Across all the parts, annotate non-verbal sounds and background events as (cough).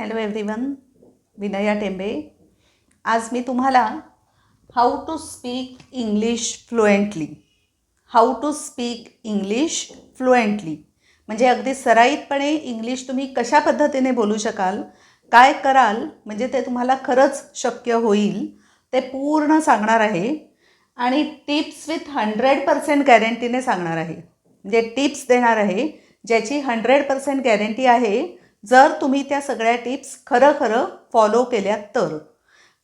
Hello everyone Vinaya Tembe. आज मी तुम्हाला how to speak English fluently how to speak English fluently म्हणजे अगदी सराईतपणे इंग्लिश तुम्ही कशा पद्धतीने बोलू शकाल काय कराल म्हणजे ते तुम्हाला खरंच शक्य होईल ते पूर्ण सांगणार आहे. आणि टिप्स विथ हंड्रेड पर्सेंट गॅरंटीने सांगणार आहे. म्हणजे टिप्स देणार आहे ज्याची हंड्रेड पर्सेंट गॅरंटी आहे जर तुम्ही त्या सगळ्या टिप्स खरं खरं फॉलो केल्यात तर.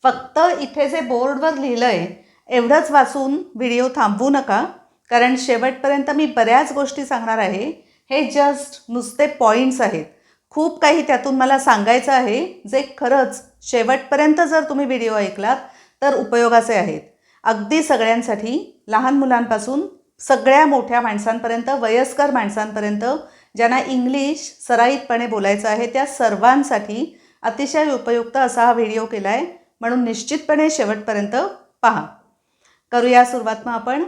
फक्त इथे जे बोर्डवर लिहिलं आहे एवढंच वाचून व्हिडिओ थांबवू नका कारण शेवटपर्यंत मी बऱ्याच गोष्टी सांगणार आहे. हे जस्ट नुसते पॉईंट्स आहेत. खूप काही त्यातून मला सांगायचं आहे जे खरंच शेवटपर्यंत जर तुम्ही व्हिडिओ ऐकलात तर उपयोगाचे आहेत. अगदी सगळ्यांसाठी लहान मुलांपासून सगळ्या मोठ्या माणसांपर्यंत वयस्कर माणसांपर्यंत ज्यांना इंग्लिश सराईतपणे बोलायचं आहे त्या सर्वांसाठी अतिशय उपयुक्त असा हा व्हिडिओ केला आहे म्हणून निश्चितपणे शेवटपर्यंत पहा. करूया सुरुवात मग आपण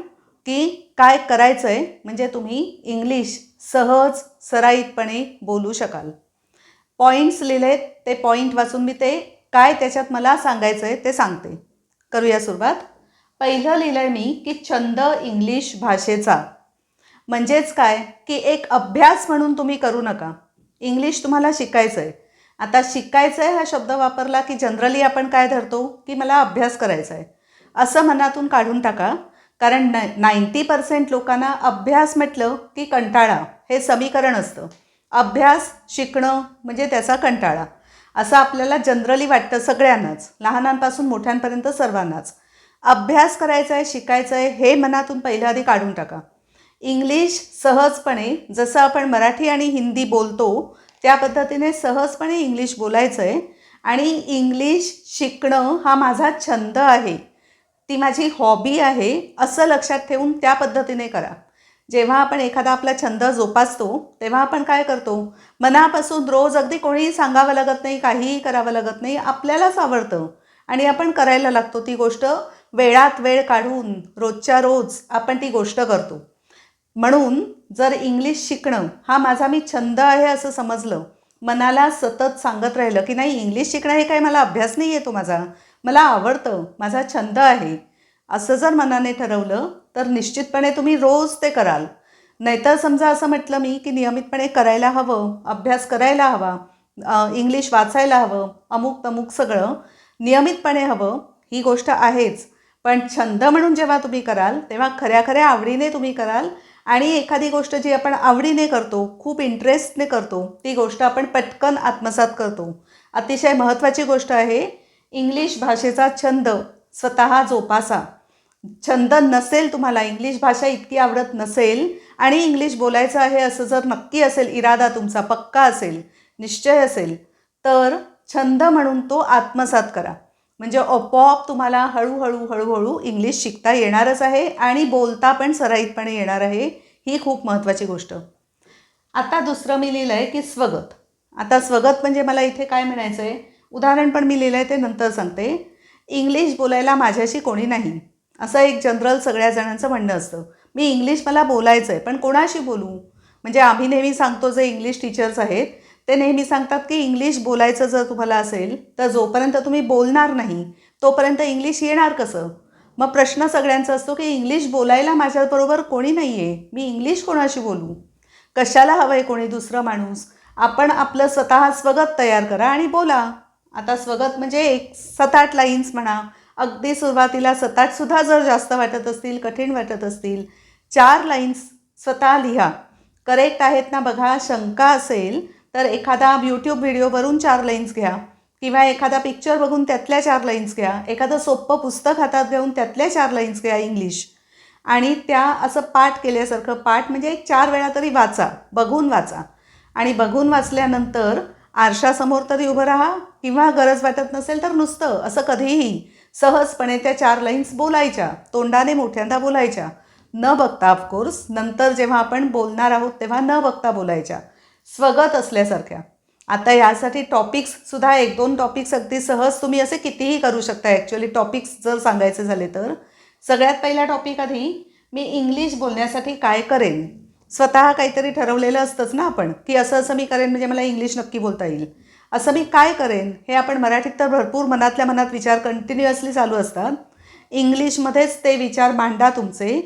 की काय करायचं आहे म्हणजे तुम्ही इंग्लिश सहज सराईतपणे बोलू शकाल. पॉईंट्स लिहिलेत ते पॉईंट वाचून मी ते काय त्याच्यात मला सांगायचं आहे ते सांगते. करूया सुरुवात. पहिलं लिहिलं आहे मी की छंद इंग्लिश भाषेचा. म्हणजेच काय? की एक अभ्यास म्हणून तुम्ही करू नका. इंग्लिश तुम्हाला शिकायचं आहे आता शिकायचं आहे हा शब्द वापरला की जनरली आपण काय धरतो? की मला अभ्यास करायचा आहे असं मनातून काढून टाका. कारण न नाईंटी पर्सेंट लोकांना अभ्यास म्हटलं की कंटाळा हे समीकरण असतं. अभ्यास शिकणं म्हणजे त्याचा कंटाळा. असं आपल्याला जनरली वाटतं सगळ्यांनाच. लहानांपासून मोठ्यांपर्यंत सर्वांनाच. अभ्यास करायचा आहे शिकायचं आहे हे मनातून पहिल्या आधी काढून टाका. इंग्लिश सहजपणे जसं आपण मराठी आणि हिंदी बोलतो त्या पद्धतीने सहजपणे इंग्लिश बोलायचं आहे आणि इंग्लिश शिकणं हा माझा छंद आहे. ती माझी हॉबी आहे असं लक्षात ठेवून त्या पद्धतीने करा. जेव्हा आपण एखादा आपला छंद जोपासतो तेव्हा आपण काय करतो? मनापासून रोज अगदी कोणीही सांगावं लागत नाही काहीही करावं लागत नाही आपल्यालाच आवडतं. आणि आपण करायला लागतो ती गोष्ट वेळात वेळ काढून रोजच्या रोज आपण ती गोष्ट करतो. म्हणून जर इंग्लिश शिकणं हा माझा मी छंद आहे असं समजलं मनाला सतत सांगत राहिलं की नाही इंग्लिश शिकणं हे काय मला अभ्यास नाही येतो माझा. मला आवडतं माझा छंद आहे. असं जर मनाने ठरवलं तर निश्चितपणे तुम्ही रोज ते कराल. नाहीतर समजा असं म्हटलं मी की नियमितपणे करायला हवं अभ्यास करायला हवा इंग्लिश वाचायला हवं अमुक तमुक सगळं नियमितपणे हवं ही गोष्ट आहेच. पण छंद म्हणून जेव्हा तुम्ही कराल तेव्हा खऱ्या खऱ्या आवडीने तुम्ही कराल आणि एखादी गोष्ट जी आपण आवडीने करतो खूप इंटरेस्टने करतो ती गोष्ट आपण पटकन आत्मसात करतो. अतिशय महत्त्वाची गोष्ट आहे इंग्लिश भाषेचा छंद स्वतः जोपासा. छंद नसेल तुम्हाला इंग्लिश भाषा इतकी आवडत नसेल आणि इंग्लिश बोलायचं आहे असं जर नक्की असेल इरादा तुमचा पक्का असेल निश्चय असेल तर छंद म्हणून तो आत्मसात करा. म्हणजे आपोआप तुम्हाला हळूहळू हळूहळू इंग्लिश शिकता येणारच आहे आणि बोलता पण सराईतपणे येणार आहे ही खूप महत्त्वाची गोष्ट. आता दुसरं मी लिहिलं आहे की स्वगत. आता स्वगत म्हणजे मला इथे काय म्हणायचं आहे उदाहरण पण मी लिहिलं आहे ते नंतर सांगते. इंग्लिश बोलायला माझ्याशी कोणी नाही. असं एक जनरल सगळ्या जणांचं म्हणणं असतं. मी इंग्लिश मला बोलायचं आहे पण कोणाशी बोलू? म्हणजे आम्ही नेहमी सांगतो जे इंग्लिश टीचर्स आहेत ते नेहमी सांगतात की इंग्लिश बोलायचं जर तुम्हाला असेल तर जोपर्यंत तुम्ही बोलणार नाही तोपर्यंत इंग्लिश येणार कसं? मग प्रश्न सगळ्यांचा असतो की इंग्लिश बोलायला माझ्याबरोबर कोणी नाही आहे मी इंग्लिश कोणाशी बोलू? कशाला हवं आहे कोणी दुसरं माणूस? आपण आपलं स्वतः स्वगत तयार करा आणि बोला. आता स्वगत म्हणजे एक सात आठ लाईन्स म्हणा. अगदी सुरुवातीला सात आठसुद्धा जर जास्त वाटत असतील कठीण वाटत असतील चार लाईन्स स्वतः लिहा. करेक्ट आहेत ना बघा शंका असेल तर एखादा यूट्यूब व्हिडिओवरून चार लाईन्स घ्या. किंवा एखादा पिक्चर बघून त्यातल्या चार लाईन्स घ्या. एखादं सोपं पुस्तक हातात घेऊन त्यातल्या चार लाईन्स घ्या इंग्लिश आणि त्या असं पाठ केल्यासारखं पाठ म्हणजे एक चार वेळा तरी वाचा बघून वाचा. आणि बघून वाचल्यानंतर आरशासमोर तरी उभं राहा किंवा गरज वाटत नसेल तर नुसतं असं कधीही सहजपणे त्या चार लाईन्स बोलायच्या तोंडाने मोठ्यांदा बोलायच्या. न बघता ऑफकोर्स नंतर जेव्हा आपण बोलणार आहोत तेव्हा न बघता बोलायच्या. स्वगत असल्यासारख्या. आता यासाठी टॉपिक्ससुद्धा एक दोन टॉपिक्स अगदी सहज तुम्ही असे कितीही करू शकता. ॲक्च्युली टॉपिक्स जर सांगायचे झाले तर. सगळ्यात पहिला टॉपिक आधी मी इंग्लिश बोलण्यासाठी काय करेन? स्वतः काहीतरी ठरवलेलं असतंच ना आपण की असं असं मी करेन म्हणजे मला इंग्लिश नक्की बोलता येईल. असं मी काय करेन? हे आपण मराठीत तर भरपूर मनातल्या मनात विचार कंटिन्युअसली चालू असतात. इंग्लिशमध्येच ते विचार मांडा तुमचे.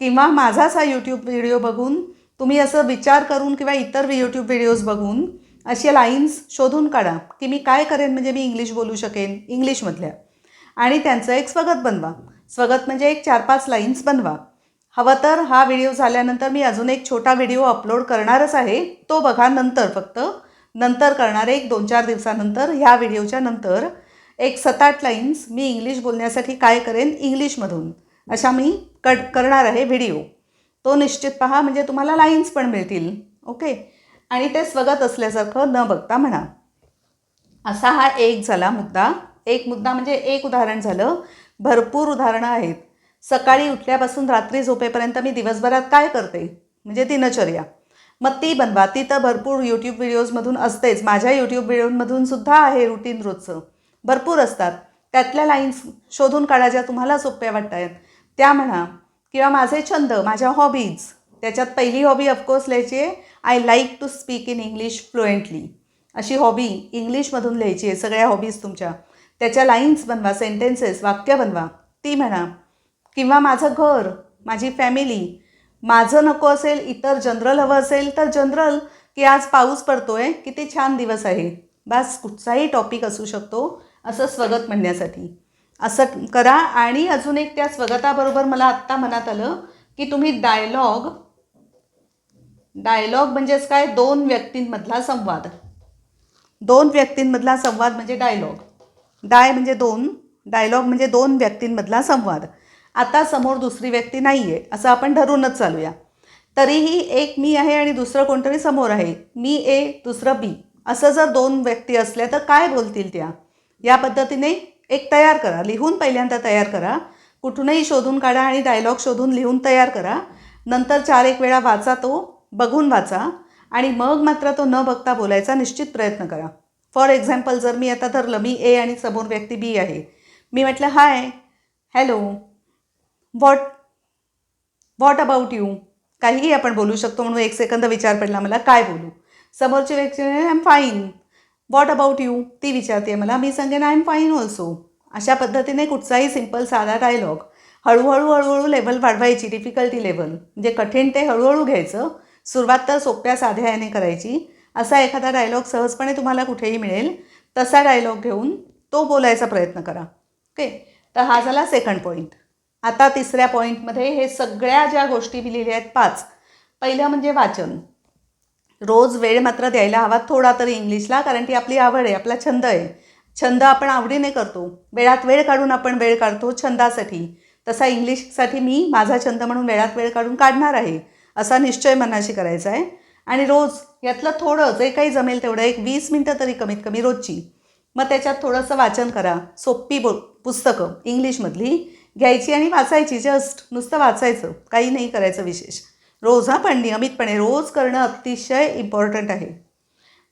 किंवा माझाच हा यूट्यूब व्हिडिओ बघून तुम्ही असं विचार करून किंवा इतर यूट्यूब व्हिडिओज बघून असे लाईन्स शोधून काढा की मी काय करेन म्हणजे मी इंग्लिश बोलू शकेन इंग्लिशमधल्या आणि त्यांचं एक स्वगत बनवा. स्वगत म्हणजे एक चार पाच लाईन्स बनवा. हवं तर हा व्हिडिओ झाल्यानंतर मी अजून एक छोटा व्हिडिओ अपलोड करणारच आहे. तो बघा नंतर फक्त. नंतर करणार एक दोन चार दिवसानंतर ह्या व्हिडिओच्या नंतर एक सात आठ लाईन्स मी इंग्लिश बोलण्यासाठी काय करेन इंग्लिशमधून अशा मी कट करणार आहे व्हिडिओ तो निश्चित पहा म्हणजे तुम्हाला लाईन्स पण मिळतील ओके आणि ते स्वगत असल्यासारखं न बघता म्हणा. असा हा एक झाला मुद्दा. एक मुद्दा म्हणजे एक उदाहरण झालं. भरपूर उदाहरणं आहेत. सकाळी उठल्यापासून रात्री झोपेपर्यंत मी दिवसभरात काय करते? म्हणजे दिनचर्या. मग ती बनवा. ती तर भरपूर यूट्यूब व्हिडिओजमधून असतेच. माझ्या यूट्यूब व्हिडिओमधून सुद्धा आहे रुटीन रोजचं. भरपूर असतात. त्यातल्या लाईन्स शोधून काढा ज्या तुम्हाला सोप्या वाटत आहेत त्या म्हणा. किंवा माझे छंद माझ्या हॉबीज त्याच्यात पहिली हॉबी ऑफकोर्स लिहायची आहे I like to speak in English fluently अशी हॉबी इंग्लिशमधून लिहायची आहे सगळ्या हॉबीज तुमच्या. त्याच्या लाईन्स बनवा सेंटेन्सेस वाक्य बनवा. ती म्हणा किंवा माझं घर माझी फॅमिली माझं नको असेल इतर जनरल हवं असेल तर जनरल की आज पाऊस पडतो आहे किती छान दिवस आहे. बस कुठचाही टॉपिक असू शकतो असं स्वगत म्हणण्यासाठी. असं करा. आणि अजून एक त्या स्वगताबरोबर मला आत्ता मनात आलं की तुम्ही डायलॉग डायलॉग म्हणजेच काय? दोन व्यक्तींमधला संवाद. दोन व्यक्तींमधला संवाद म्हणजे डायलॉग डाय म्हणजे दोन डायलॉग म्हणजे दोन व्यक्तींमधला संवाद. आता समोर दुसरी व्यक्ती नाही आहे असं आपण ठरवूनच चालूया. तरीही एक मी आहे आणि दुसरं कोणतरी समोर आहे. मी ए दुसरं बी. असं जर दोन व्यक्ती असल्या तर काय बोलतील त्या? या पद्धतीने एक तयार करा लिहून पहिल्यांदा तयार करा. कुठूनही शोधून काढा आणि डायलॉग शोधून लिहून तयार करा. नंतर चार एक वेळा वाचा तो बघून वाचा. आणि मग मात्र तो न बघता बोलायचा निश्चित प्रयत्न करा. फॉर एक्झाम्पल जर मी आता धरलं मी ए आणि समोर व्यक्ती बी आहे. मी म्हटलं hi hello what what about you काहीही आपण बोलू शकतो म्हणून एक सेकंद विचार पडला मला काय बोलू? समोरची व्यक्ती I am fine what about you ती विचारते मला. मी सांगेन आय एम फाईन ऑल्सो अशा पद्धतीने कुठचाही सिंपल साधा डायलॉग हळूहळू हळूहळू लेवल वाढवायची डिफिकल्टी लेवल म्हणजे कठीण ते हळूहळू घ्यायचं सुरुवात तर सोप्या साध्या याने करायची. असा एखादा डायलॉग सहजपणे तुम्हाला कुठेही मिळेल. तसा डायलॉग घेऊन तो बोलायचा प्रयत्न करा. ओके तर हा झाला सेकंड पॉईंट आता तिसऱ्या पॉईंटमध्ये हे सगळ्या ज्या गोष्टी मी लिहिल्या आहेत पाच. पहिलं म्हणजे वाचन. रोज वेळ मात्र द्यायला हवा थोडा तरी इंग्लिशला कारण ती आपली आवड आहे आपला छंद आहे. छंद आपण आवडीने करतो. वेळात वेळ काढून आपण वेळ काढतो छंदासाठी. तसा इंग्लिशसाठी मी माझा छंद म्हणून वेळात वेळ काढून काढणार आहे असा निश्चय मनाशी करायचा आहे. आणि रोज यातलं थोडं जे काही जमेल तेवढं एक वीस मिनटं तरी कमीत कमी रोजची. मग त्याच्यात थोडंसं वाचन करा. सोपी बो पुस्तकं इंग्लिशमधली घ्यायची आणि वाचायची जस्ट नुसतं वाचायचं काही नाही करायचं विशेष. रोज हा पण नियमितपणे रोज करणं अतिशय इम्पॉर्टंट आहे.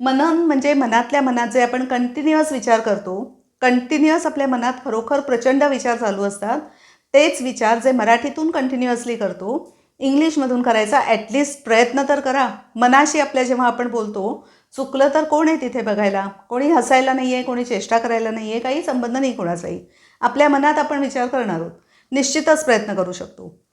मनन म्हणजे मनातल्या मनात जे आपण कंटिन्युअस विचार करतो. कंटिन्युअस आपल्या मनात खरोखर प्रचंड विचार चालू असतात. तेच विचार जे मराठीतून कंटिन्युअसली करतो. इंग्लिशमधून करायचा ॲटलिस्ट प्रयत्न तर करा. मनाशी आपल्या जेव्हा आपण बोलतो चुकलं तर कोण आहे तिथे बघायला? कोणी हसायला नाही आहे कोणी चेष्टा करायला नाही आहे काही संबंध नाही कोणाचाही. आपल्या मनात आपण विचार करणार आहोत. निश्चितच प्रयत्न करू शकतो.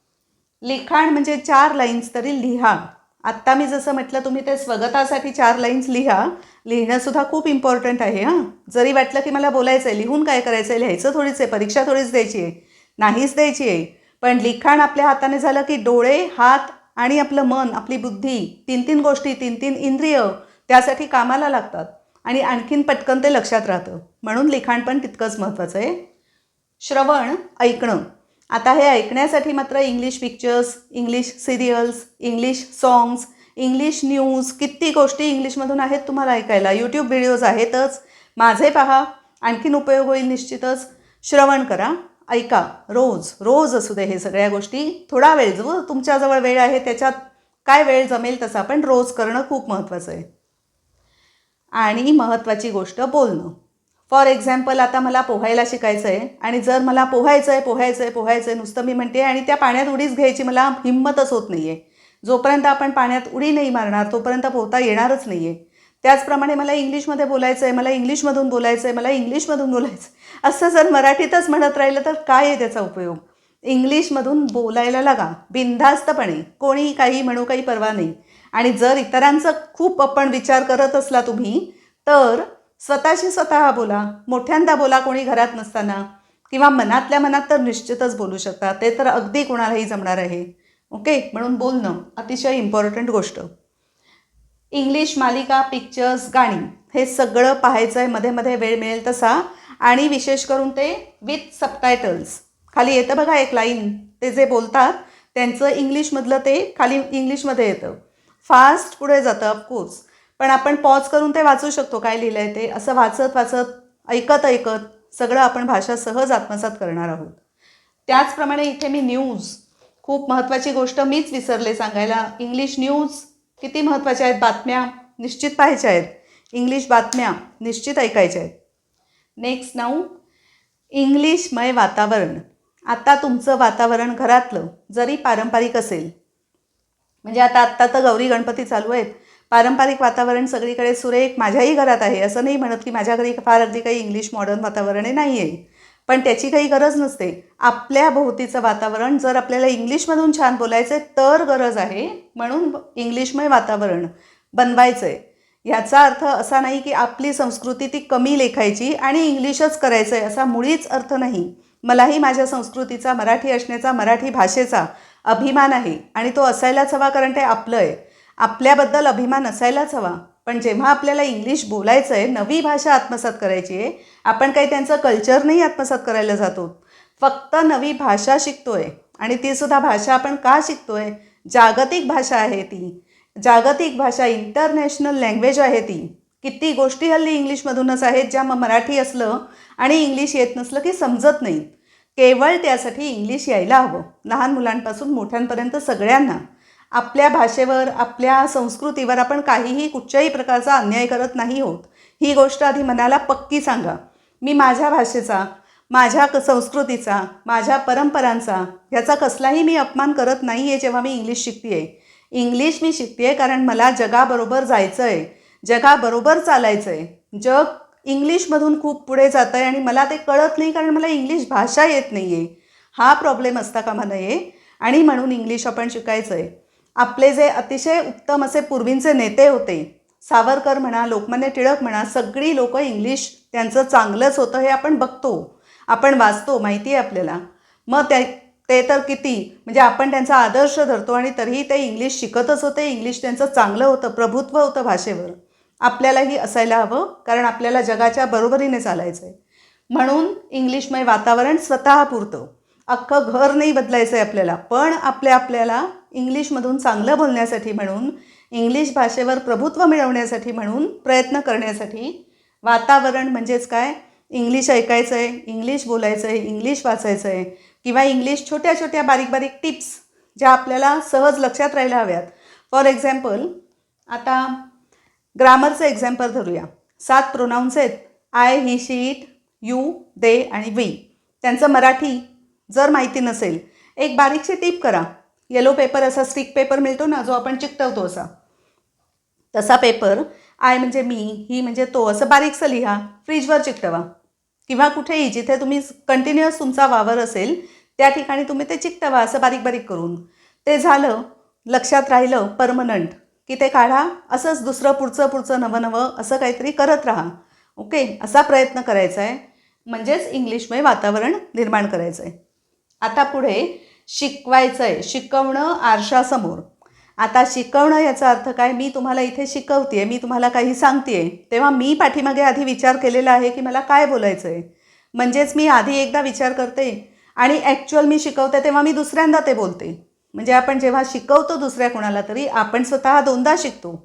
लिखाण म्हणजे चार लाईन्स तरी लिहा. आत्ता मी जसं म्हटलं तुम्ही ते स्वगतासाठी चार लाईन्स लिहा. लिहिणंसुद्धा खूप इम्पॉर्टंट आहे हां. जरी वाटलं की मला बोलायचं आहे लिहून काय करायचं आहे लिहायचं थोडीच आहे परीक्षा थोडीच द्यायची आहे नाहीच द्यायची आहे पण लिखाण आपल्या हाताने झालं की डोळे हात आणि आपलं मन आपली बुद्धी तीन तीन गोष्टी तीन तीन इंद्रिय त्यासाठी कामाला लागतात. आणि आणखीन पटकन ते लक्षात राहतं. म्हणून लिखाण पण तितकंच महत्त्वाचं आहे. श्रवण ऐकणं. आता हे ऐकण्यासाठी मात्र English pictures English serials English songs English news किती गोष्टी इंग्लिशमधून आहेत तुम्हाला ऐकायला. यूट्यूब व्हिडिओज आहेतच. माझे पहा. आणखीन उपयोग होईल निश्चितच. श्रवण करा. ऐका. रोज रोज असू दे हे सगळ्या गोष्टी. थोडा वेळ जो तुमच्याजवळ वेळ आहे त्याच्यात काय वेळ जमेल तसा पण रोज करणं खूप महत्त्वाचं आहे. आणि महत्त्वाची गोष्ट बोलणं. फॉर एक्झाम्पल आता मला पोहायला शिकायचं आहे आणि जर मला पोहायचं आहे पोहायचं आहे पोहायचं आहे नुसतं मी म्हणते आणि त्या पाण्यात उडीच घ्यायची मला हिंमतच होत नाही आहे जोपर्यंत आपण पाण्यात उडी नाही मारणार तोपर्यंत पोहता येणारच नाही आहे त्याचप्रमाणे मला इंग्लिशमध्ये बोलायचं आहे मला इंग्लिशमधून बोलायचं आहे मला इंग्लिशमधून बोलायचं आहे असं जर मराठीतच म्हणत राहिलं तर काय आहे त्याचा उपयोग? इंग्लिशमधून बोलायला लागा बिनधास्तपणे. कोणी काही म्हणू काही परवा नाही. आणि जर इतरांचं खूप आपण विचार करत असला तुम्ही तर स्वतःशी स्वतः बोला. मोठ्यांदा बोला कोणी घरात नसताना. किंवा मनातल्या मनात तर निश्चितच बोलू शकता. ते तर अगदी कोणालाही जमणार आहे. ओके? म्हणून बोलणं अतिशय इम्पॉर्टंट गोष्ट. इंग्लिश मालिका पिक्चर्स गाणी हे सगळं पाहायचं आहे मध्ये मध्ये वेळ मिळेल तसा. आणि विशेष करून ते विथ सबटायटल्स खाली येतं बघा एक लाईन ते जे बोलतात त्यांचं इंग्लिशमधलं ते खाली इंग्लिशमध्ये येतं. फास्ट पुढे जातं ऑफकोर्स पण आपण पॉज करून ते वाचू शकतो काय लिहिलं आहे ते. असं वाचत वाचत ऐकत ऐकत सगळं आपण भाषा सहज आत्मसात करणार आहोत. त्याचप्रमाणे इथे मी न्यूज खूप महत्त्वाची गोष्ट मीच विसरले सांगायला. इंग्लिश न्यूज किती महत्त्वाच्या आहेत बातम्या? निश्चित पाहायच्या आहेत. इंग्लिश बातम्या निश्चित ऐकायच्या आहेत. नेक्स्ट नाऊ इंग्लिशमय वातावरण. आता तुमचं वातावरण घरातलं जरी पारंपरिक असेल. म्हणजे आता आत्ता तर गौरी गणपती चालू आहेत. पारंपरिक वातावरण सगळीकडे सुरेख माझ्याही घरात आहे. असं नाही म्हणत की माझ्या घरी फार अगदी काही इंग्लिश मॉडर्न वातावरण आहे नाही आहे पण त्याची काही गरज नसते. आपल्या भोवतीचं वातावरण जर आपल्याला इंग्लिशमधून छान बोलायचं आहे तर गरज आहे. म्हणून इंग्लिशमय वातावरण बनवायचं आहे याचा अर्थ असा नाही की आपली संस्कृती ती कमी लेखायची आणि इंग्लिशच करायचं आहे असा मुळीच अर्थ नाही. मलाही माझ्या संस्कृतीचा मराठी असण्याचा मराठी भाषेचा अभिमान आहे आणि तो असायलाच हवा कारण ते आपलं आहे आपल्याबद्दल अभिमान असायलाच हवा. पण जेव्हा आपल्याला इंग्लिश बोलायचं आहे नवी भाषा आत्मसात करायची आहे आपण काही त्यांचं कल्चर नाही आत्मसात करायला जातो. फक्त नवी भाषा शिकतोय आणि तीसुद्धा भाषा आपण का शिकतो आहे जागतिक भाषा आहे ती. जागतिक भाषा इंटरनॅशनल लँग्वेज आहे ती. किती गोष्टी हल्ली इंग्लिशमधूनच आहेत ज्या मग मराठी असलं आणि इंग्लिश येत नसलं की समजत नाही केवळ त्यासाठी इंग्लिश यायला हवं. लहान मुलांपासून मोठ्यांपर्यंत सगळ्यांना. आपल्या भाषेवर आपल्या संस्कृतीवर आपण काहीही कुठच्याही प्रकारचा अन्याय करत नाही होत. ही गोष्ट आधी मनाला पक्की सांगा. मी माझ्या भाषेचा माझ्या क संस्कृतीचा माझ्या परंपरांचा ह्याचा कसलाही मी अपमान करत नाही आहे जेव्हा मी इंग्लिश शिकते आहे इंग्लिश मी शिकते आहे कारण मला जगाबरोबर जायचं आहे जगाबरोबर चालायचं आहे जग इंग्लिशमधून खूप पुढे जातं आहे आणि मला ते कळत नाही कारण मला इंग्लिश भाषा येत नाही आहे हा प्रॉब्लेम असता कामा नये आणि म्हणून इंग्लिश आपण शिकायचं आहे आपले जे अतिशय उत्तम असे पूर्वींचे नेते होते सावरकर म्हणा लोकमान्य टिळक म्हणा सगळी लोक इंग्लिश त्यांचं चांगलंच होतं हे आपण बघतो आपण वाचतो माहिती आहे आपल्याला. मग त्या ते तर किती म्हणजे आपण त्यांचा आदर्श धरतो आणि तरीही ते इंग्लिश शिकतच होते इंग्लिश त्यांचं चांगलं होतं प्रभुत्व होतं भाषेवर. आपल्यालाही असायला हवं कारण आपल्याला जगाच्या बरोबरीने चालायचं आहे म्हणून इंग्लिशमय वातावरण स्वतः पुरतं अख्खं घर नाही बदलायचं आहे आपल्याला पण आपल्या आपल्याला इंग्लिशमधून चांगलं बोलण्यासाठी म्हणून इंग्लिश भाषेवर प्रभुत्व मिळवण्यासाठी म्हणून प्रयत्न करण्यासाठी वातावरण म्हणजेच काय? इंग्लिश ऐकायचं आहे इंग्लिश बोलायचं आहे इंग्लिश वाचायचं आहे किंवा इंग्लिश छोट्या छोट्या बारीक बारीक टिप्स ज्या आपल्याला सहज लक्षात राहायला हव्यात. फॉर एक्झाम्पल आता ग्रामरचं एक्झाम्पल धरूया. सात प्रोनाऊन्स आहेत. I he she it you they आणि वी. त्यांचं मराठी जर माहिती नसेल एक बारीकशी टीप करा. येलो पेपर असा स्टिक पेपर मिळतो ना जो आपण चिकटवतो असा. तसा पेपर आय म्हणजे मी ही म्हणजे तो असं बारीकसं लिहा फ्रीजवर चिकटवा. किंवा कुठेही जिथे तुम्ही कंटिन्युअस तुमचा वावर असेल त्या ठिकाणी तुम्ही ते चिकटवा असं बारीक बारीक करून. ते झालं लक्षात राहिलं परमनंट की ते काढा असंच दुसरं पुढचं पुढचं नवं नवं असं काहीतरी करत राहा. ओके असा प्रयत्न करायचा आहे म्हणजेच इंग्लिशमय वातावरण निर्माण करायचं आहे आता पुढे शिकवायचं आहे शिकवणं आरशासमोर. आता शिकवणं याचा अर्थ काय? मी तुम्हाला इथे शिकवते मी तुम्हाला काही सांगते तेव्हा मी पाठीमागे आधी विचार केलेला आहे की मला काय बोलायचं आहे म्हणजेच मी आधी एकदा विचार करते आणि ॲक्च्युअल मी शिकवते तेव्हा मी दुसऱ्यांदा ते बोलते. म्हणजे आपण जेव्हा शिकवतो दुसऱ्या कोणाला तरी आपण स्वतः दोनदा शिकतो.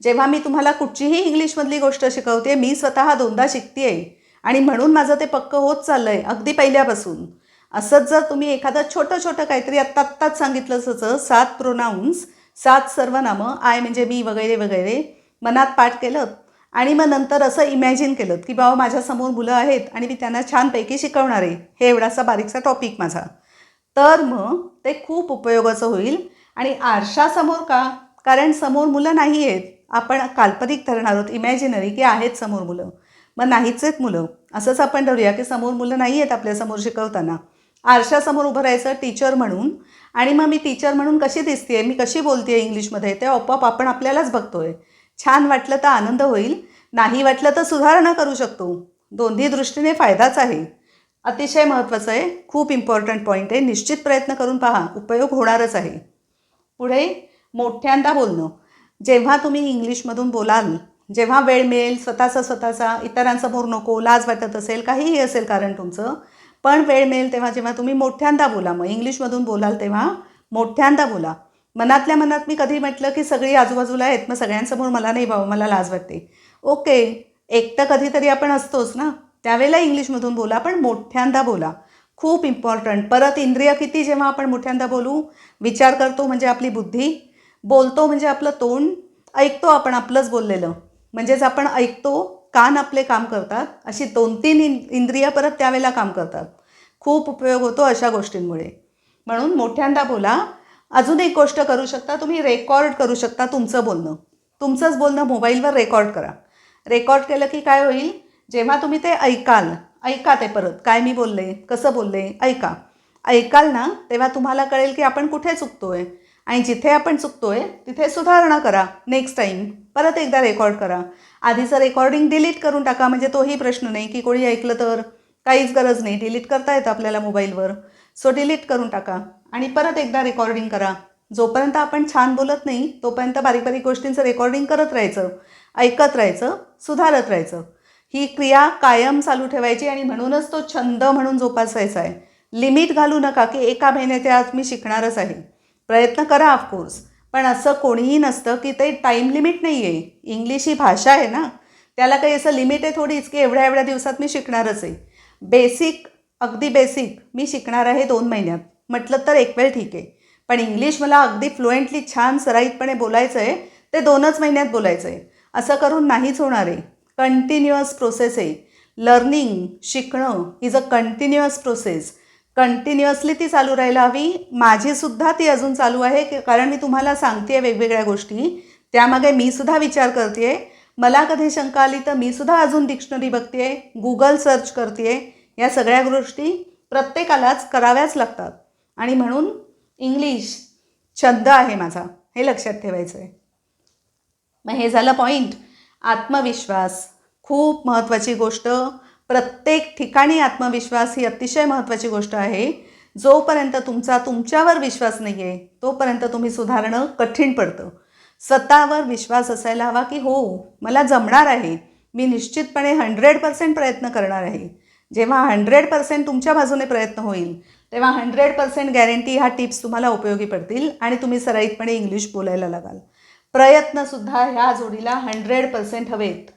जेव्हा मी तुम्हाला कुठचीही इंग्लिशमधली गोष्ट शिकवते मी स्वतः दोनदा शिकते आणि म्हणून माझं ते पक्क होत चाललं आहे अगदी पहिल्यापासून. असंच जर तुम्ही एखादं छोटं छोटं काहीतरी आत्ता आत्ताच सांगितलं असं सात प्रोनाऊन्स सात सर्वनामं आय म्हणजे मी वगैरे वगैरे मनात पाठ केलं आणि मग नंतर असं इमॅजिन केलं की बाबा माझ्यासमोर मुलं आहेत आणि मी त्यांना छानपैकी शिकवणार आहे. हे एवढासा बारीकसा टॉपिक माझा. तर मग ते खूप उपयोगाचं होईल. आणि आरशासमोर का? कारण समोर मुलं नाही आहेत. आपण काल्पनिक धरणार आहोत. इमॅजिनरी की आहेत समोर मुलं. मग नाहीच आहेत मुलं. असंच आपण धरूया की समोर मुलं नाही आहेत आपल्यासमोर शिकवताना. आरशासमोर उभं राहायचं टीचर म्हणून. आणि मग मी टीचर म्हणून कशी दिसते मी कशी बोलते इंग्लिशमध्ये ते आपोआप आपण आपल्यालाच बघतोय. छान वाटलं तर आनंद होईल नाही वाटलं तर सुधारणा करू शकतो. दोन्ही दृष्टीने फायदाच आहे. अतिशय महत्त्वाचं आहे. खूप इम्पॉर्टंट पॉईंट आहे. निश्चित प्रयत्न करून पहा. उपयोग होणारच आहे. पुढे मोठ्यांदा बोलणं. जेव्हा तुम्ही इंग्लिशमधून बोलाल जेव्हा वेळ मिळेल स्वतःचा स्वतःचा इतरांसमोर नको लाज वाटत असेल काहीही असेल कारण तुमचं पण वेळ मिळेल तेव्हा जेव्हा तुम्ही मोठ्यांदा बोला मग इंग्लिशमधून बोलाल तेव्हा मोठ्यांदा बोला. मनातल्या मनात मी कधी म्हटलं की सगळी आजूबाजूला आहेत मग सगळ्यांसमोर मला नाही बाबा मला लाज वाटते. ओके एकटं कधीतरी आपण असतोच ना? त्यावेळेला इंग्लिशमधून बोला पण मोठ्यांदा बोला. खूप इम्पॉर्टंट परत इंद्रिय किती जेव्हा आपण मोठ्यांदा बोलू विचार करतो म्हणजे आपली बुद्धी बोलतो म्हणजे आपलं तोंड ऐकतो आपण आपलंच बोललेलं. म्हणजेच आपण ऐकतो कान आपले काम करतात अशी दोन तीन इंद्रिय इंद्रिया परत त्यावेळेला काम करतात. खूप उपयोग होतो अशा गोष्टींमुळे. म्हणून मोठ्यांदा बोला अजून एक गोष्ट करू शकता तुम्ही रेकॉर्ड करू शकता तुमचं बोलणं. तुमचंच बोलणं मोबाईलवर रेकॉर्ड करा. रेकॉर्ड केलं की काय होईल जेव्हा तुम्ही ते ऐकाल ऐका ते परत काय मी बोलले कसं बोलले ऐका. ऐकाल ना तेव्हा तुम्हाला कळेल की आपण कुठे चुकतोय. आणि जिथे आपण चुकतोय तिथे सुधारणा करा नेक्स्ट टाईम परत एकदा रेकॉर्ड करा. आधीचं रेकॉर्डिंग डिलीट करून टाका म्हणजे तोही प्रश्न नाही की कोणी ऐकलं तर. काहीच गरज नाही. डिलीट करता येतं आपल्याला मोबाईलवर सो डिलीट करून टाका. आणि परत एकदा रेकॉर्डिंग करा. जोपर्यंत आपण छान बोलत नाही तोपर्यंत बारीक बारीक गोष्टींचं रेकॉर्डिंग करत राहायचं ऐकत राहायचं सुधारत राहायचं. ही क्रिया कायम चालू ठेवायची आणि म्हणूनच तो छंद म्हणून जोपासायचा आहे. लिमिट घालू नका की एका महिन्याच्या आज मी शिकणारच आहे. प्रयत्न करा ऑफकोर्स पण असं कोणीही नसतं की ते टाईम लिमिट नाही आहे इंग्लिश ही भाषा आहे ना. त्याला काही असं लिमिट आहे थोडीच की एवढ्या एवढ्या दिवसात मी शिकणारच आहे. बेसिक अगदी बेसिक मी शिकणार आहे दोन महिन्यात. म्हटलं तर एक वेळ ठीक आहे. पण इंग्लिश मला अगदी फ्लुएंटली छान सराईतपणे बोलायचं आहे ते दोनच महिन्यात बोलायचं आहे असं करून नाहीच होणार आहे. कंटिन्युअस प्रोसेस आहे. लर्निंग शिकणं is a continuous process continuously ती चालू राहायला हवी. माझीसुद्धा ती अजून चालू आहे कारण मी तुम्हाला सांगते आहे वेगवेगळ्या गोष्टी. त्यामागे मी सुद्धा विचार करते मला कधी शंका आली तर मी सुद्धा अजून डिक्शनरी बघते गुगल सर्च करते या सगळ्या गोष्टी प्रत्येकालाच कराव्याच लागतात. आणि म्हणून इंग्लिश छंद आहे माझा हे लक्षात ठेवायचं आहे मग हे झालं पॉईंट आत्मविश्वास. खूप महत्त्वाची गोष्ट. प्रत्येक ठिकाणी आत्मविश्वास ही अतिशय महत्त्वाची गोष्ट आहे. जोपर्यंत तुमचा तुमच्यावर विश्वास नाही आहे तोपर्यंत तुम्ही सुधारणं कठीण पडतं. स्वतःवर विश्वास असायला हवा की हो मला जमणार आहे. मी निश्चितपणे हंड्रेड पर्सेंट प्रयत्न करणार आहे. जेव्हा हंड्रेड पर्सेंट तुमच्या बाजूने प्रयत्न होईल तेव्हा हंड्रेड पर्सेंट गॅरंटी ह्या टिप्स तुम्हाला उपयोगी पडतील आणि तुम्ही सराईतपणे इंग्लिश बोलायला लागाल. प्रयत्नसुद्धा ह्या जोडीला हंड्रेड पर्सेंट हवेत.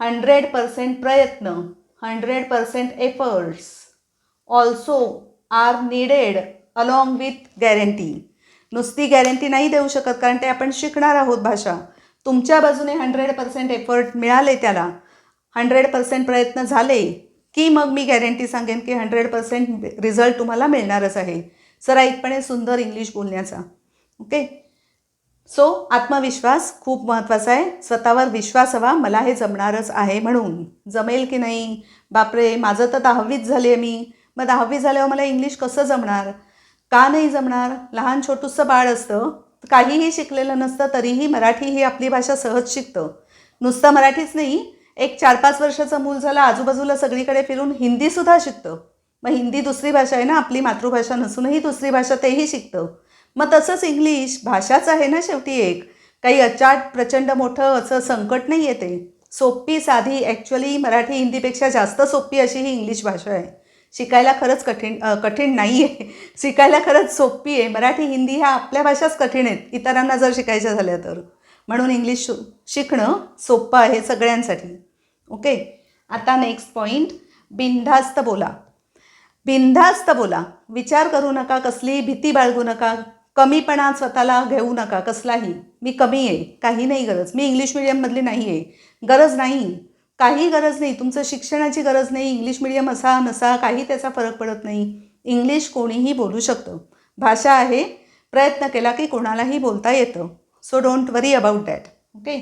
हंड्रेड पर्सेंट प्रयत्न. Hundred percent efforts also are needed along with guarantee नुसती गॅरंटी नाही देऊ शकत कारण ते आपण शिकणार आहोत भाषा. तुमच्या बाजूने हंड्रेड पर्सेंट एफर्ट मिळाले त्याला. हंड्रेड पर्सेंट प्रयत्न झाले की मग मी गॅरंटी सांगेन की हंड्रेड पर्सेंट रिझल्ट तुम्हाला मिळणारच आहे. सराईतपणे सुंदर इंग्लिश बोलण्याचा. ओके सो आत्मविश्वास खूप महत्त्वाचा आहे. स्वतःवर विश्वास हवा. मला हे जमणारच आहे म्हणून. जमेल की नाही? बापरे माझं तर दहावीच झाली आहे मी. मग दहावी झाल्यावर मला इंग्लिश कसं जमणार? का नाही जमणार? लहान छोटूसं बाळ असतं. काहीही शिकलेलं नसतं तरीही मराठी ही आपली भाषा सहज शिकतं. नुसतं मराठीच नाही. एक चार पाच वर्षाचं मूल झालं आजूबाजूला सगळीकडे फिरून हिंदीसुद्धा शिकतं. मग हिंदी दुसरी भाषा आहे ना आपली मातृभाषा नसूनही दुसरी भाषा तेही शिकतं. मग तसंच इंग्लिश भाषाच आहे ना शेवटी एक. काही अचाट प्रचंड मोठं असं संकट नाही येते सोपी साधी ॲक्च्युली मराठी हिंदीपेक्षा जास्त सोपी अशी ही इंग्लिश भाषा आहे. शिकायला खरंच कठीण कठीण नाही आहे (laughs) शिकायला खरंच सोपी आहे. मराठी हिंदी ह्या आपल्या भाषाच कठीण आहेत. इतरांना जर शिकायच्या झाल्या तर. म्हणून इंग्लिश शिकणं सोपं आहे सगळ्यांसाठी. ओके? आता नेक्स्ट पॉईंट बिनधास्त बोला. बिनधास्त बोला. विचार करू नका कसली भीती बाळगू नका. कमीपणा स्वतःला घेऊ नका कसलाही. मी कमी आहे काही नाही गरज. मी इंग्लिश मिडियममधली नाही आहे. गरज नाही. काही गरज नाही. तुमचं शिक्षणाची गरज नाही. इंग्लिश मिडियम असा नसा काही त्याचा फरक पडत नाही. इंग्लिश कोणीही बोलू शकतं. भाषा आहे. प्रयत्न केला की कोणालाही बोलता येतं. So don't worry about that okay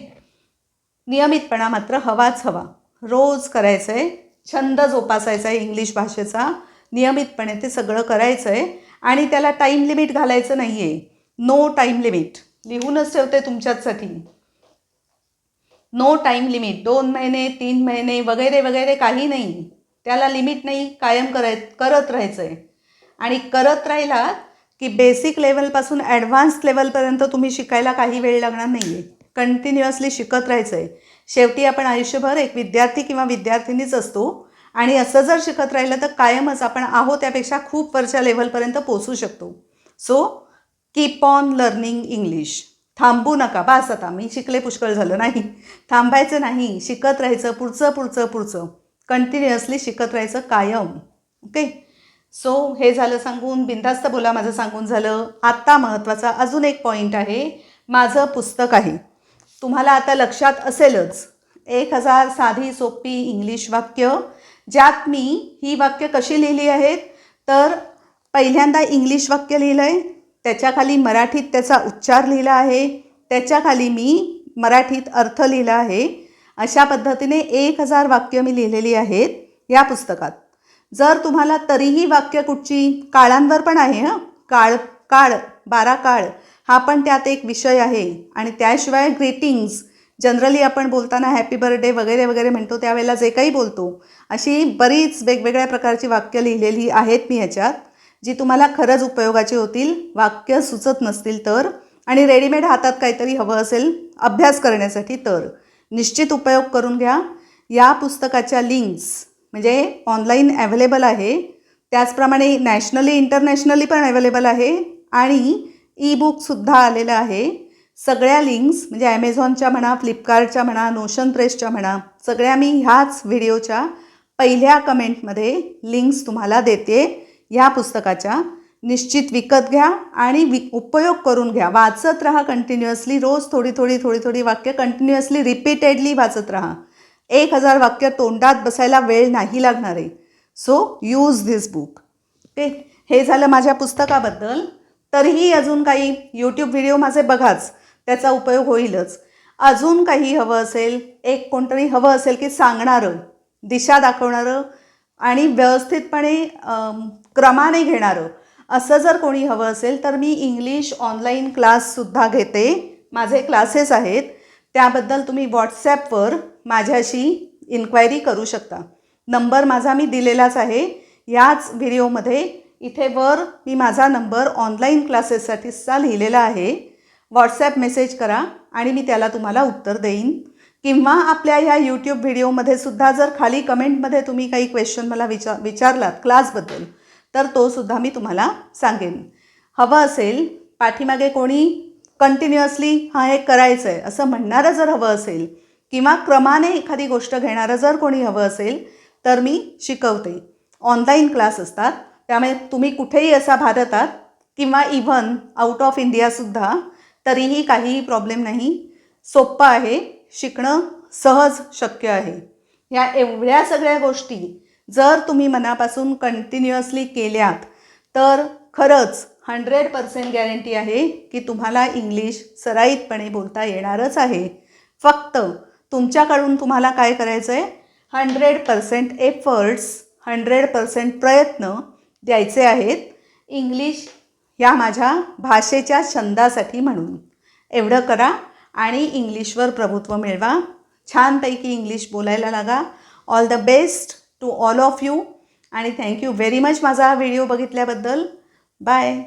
नियमितपणा मात्र हवाच हवा. रोज करायचं आहे छंद जोपासायचा आहे इंग्लिश भाषेचा. नियमितपणे ते सगळं करायचं आहे आणि त्याला टाईम लिमिट घालायचं नाही आहे नो टाईम लिमिट लिहूनच ठेवते तुमच्याचसाठी. नो टाईम लिमिट दोन महिने तीन महिने वगैरे वगैरे काही नाही. त्याला लिमिट नाही. कायम कराय करत राहायचं आहे आणि करत राहिलात की बेसिक लेवलपासून ॲडव्हान्स लेवलपर्यंत तुम्ही शिकायला काही वेळ लागणार नाही आहे कंटिन्युअसली शिकत राहायचं आहे शेवटी आपण आयुष्यभर एक विद्यार्थी किंवा विद्यार्थिनीच असतो. आणि असं जर शिकत राहिलं तर कायमच आपण आहो त्यापेक्षा खूप वरच्या लेवलपर्यंत पोचू शकतो. So keep on learning English थांबू नका. बास आता. मी शिकले पुष्कळ झालं नाही. थांबायचं नाही. शिकत राहायचं. पुढचं पुढचं पुढचं. कंटिन्युअसली शिकत राहायचं कायम. ओके सो हे झालं सांगून. बिंदास्त बोला. माझं सांगून झालं. आत्ता महत्त्वाचा अजून एक पॉईंट आहे. माझं पुस्तक आहे. तुम्हाला आता लक्षात असेलच. एक हजार साधी सोपी इंग्लिश वाक्य ज्यात मी ही वाक्य कशी लिहिली आहेत तर पहिल्यांदा इंग्लिश वाक्य लिहिलं आहे त्याच्याखाली मराठीत त्याचा उच्चार लिहिला आहे त्याच्याखाली मी मराठीत अर्थ लिहिला आहे. अशा पद्धतीने एक हजार वाक्य मी लिहिलेली आहेत या पुस्तकात. जर तुम्हाला तरीही वाक्य कुठची काळांवर पण आहे हं? काळ काळ बारा काळ हा पण त्यात एक विषय आहे. आणि त्याशिवाय ग्रीटिंग्स जनरली आपण बोलताना हॅपी बर्थडे वगैरे वगैरे म्हणतो त्यावेळेला जे काही बोलतो अशी बरीच वेगवेगळ्या प्रकारची वाक्य लिहिलेली आहेत मी ह्याच्यात जी तुम्हाला खरंच उपयोगाची होतील वाक्य सुचत नसतील तर आणि रेडीमेड हातात काहीतरी हवं असेल अभ्यास करण्यासाठी तर निश्चित उपयोग करून घ्या. या पुस्तकाच्या लिंक्स म्हणजे ऑनलाईन ॲव्हेलेबल आहे. त्याचप्रमाणे नॅशनली इंटरनॅशनली पण अवेलेबल आहे. आणि ई बुकसुद्धा आलेलं आहे. सगळ्या लिंक्स म्हणजे ॲमेझॉनच्या म्हणा फ्लिपकार्टच्या म्हणा नोशन प्रेसच्या म्हणा सगळ्या मी ह्याच व्हिडिओच्या पहिल्या कमेंटमध्ये लिंक्स तुम्हाला देते. ह्या पुस्तकाच्या. निश्चित विकत घ्या आणि वि उपयोग करून घ्या. वाचत राहा कंटिन्युअसली रोज थोडी थोडी थोडी थोडी वाक्य कंटिन्युअसली रिपीटेडली वाचत राहा. एक हजार वाक्य तोंडात बसायला वेळ नाही लागणार आहे. So use this book okay हे झालं माझ्या पुस्तकाबद्दल. तरीही अजून काही यूट्यूब व्हिडिओ माझे बघाच. त्याचा उपयोग होईलच. अजून काही हवं असेल एक कोणतरी हवं असेल की सांगणारं दिशा दाखवणारं आणि व्यवस्थितपणे क्रमाने घेणारं. असं जर कोणी हवं असेल तर मी इंग्लिश ऑनलाईन क्लाससुद्धा घेते. माझे क्लासेस आहेत. त्याबद्दल तुम्ही व्हॉट्सॲपवर माझ्याशी इन्क्वायरी करू शकता. नंबर माझा मी दिलेलाच आहे. याच व्हिडिओमध्ये इथे वर मी माझा नंबर ऑनलाईन क्लासेससाठीचा लिहिलेला आहे. व्हॉट्सॲप मेसेज करा आणि मी त्याला तुम्हाला उत्तर देईन. किंवा आपल्या ह्या यूट्यूब व्हिडिओमध्ये सुद्धा जर खाली कमेंटमध्ये तुम्ही काही क्वेश्चन मला विचार विचारलात क्लासबद्दल तर तो सुद्धा मी तुम्हाला सांगेन. हवं असेल पाठीमागे कोणी कंटिन्युअसली हा हे करायचं आहे असं म्हणणारं जर हवं असेल किंवा क्रमाने एखादी गोष्ट घेणारं जर कोणी हवं असेल तर मी शिकवते. ऑनलाईन क्लास असतात त्यामुळे तुम्ही कुठेही असा भारतात किंवा इव्हन आउट ऑफ इंडियासुद्धा तरीही काहीही प्रॉब्लेम नाही. सोप्पं आहे. शिकणं सहज शक्य आहे. या एवढ्या सगळ्या गोष्टी जर तुम्ही मनापासून कंटिन्युअसली केल्यात तर खरंच हंड्रेड पर्सेंट गॅरंटी आहे की तुम्हाला इंग्लिश सराईतपणे बोलता येणारच आहे. फक्त तुमच्याकडून तुम्हाला काय करायचं आहे hundred percent efforts hundred percent प्रयत्न द्यायचे आहेत. इंग्लिश या माझ्या भाषेच्या छंदासाठी म्हणून. एवढं करा आणि इंग्लिशवर प्रभुत्व मिळवा. छानपैकी इंग्लिश बोलायला लागा. All the best to all of you आणि थँक्यू व्हेरी मच माझा व्हिडिओ बघितल्याबद्दल. बाय